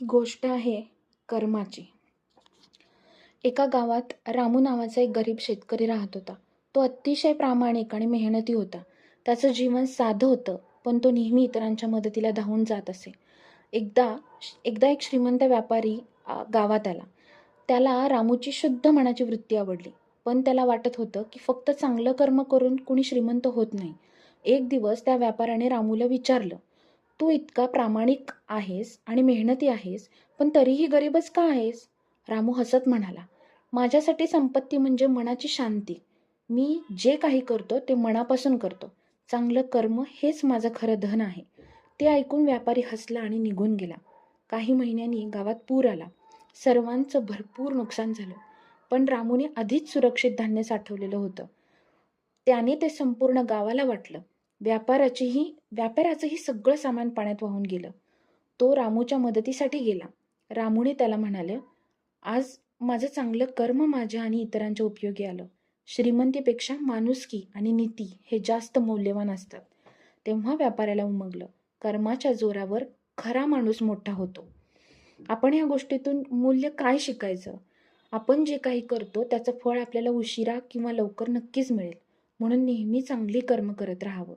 ही गोष्ट आहे कर्माची. एका गावात रामू नावाचा एक गरीब शेतकरी राहत होता. तो अतिशय प्रामाणिक आणि मेहनती होता. त्याचं जीवन साधं होतं पण तो नेहमी इतरांच्या मदतीला धावून जात असे. एकदा एकदा एक श्रीमंत व्यापारी गावात आला. त्याला रामूची शुद्ध मनाची वृत्ती आवडली पण त्याला वाटत होतं की फक्त चांगलं कर्म करून कुणी श्रीमंत होत नाही. एक दिवस त्या व्यापाऱ्याने रामूला विचारलं तू इतका प्रामाणिक आहेस आणि मेहनती आहेस पण तरीही गरीबच का आहेस? रामू हसत म्हणाला. माझ्यासाठी संपत्ती म्हणजे मनाची शांती. मी जे काही करतो ते मनापासून करतो. चांगलं कर्म हेच माझं खरं धन आहे. ते ऐकून व्यापारी हसला आणि निघून गेला. काही महिन्यांनी गावात पूर आला. सर्वांचं भरपूर नुकसान झालं. पण रामूने आधीच सुरक्षित धान्य साठवलेलं होतं. त्याने ते संपूर्ण गावाला वाटलं. व्यापाराचीही व्यापाराचंही सगळं सामान पाण्यात वाहून गेलं. तो रामूच्या मदतीसाठी गेला. रामूने त्याला म्हणाले आज माझं चांगलं कर्म माझ्या आणि इतरांच्या उपयोगी आलं. श्रीमंतीपेक्षा माणुसकी आणि नीती हे जास्त मौल्यवान असतात. तेव्हा व्यापाऱ्याला उमगलं. कर्माच्या जोरावर खरा माणूस मोठा होतो. आपण या गोष्टीतून मूल्य काय शिकायचं? आपण जे काही करतो त्याचं फळ आपल्याला उशिरा किंवा लवकर नक्कीच मिळेल. म्हणून नेहमी चांगली कर्म करत राहावं.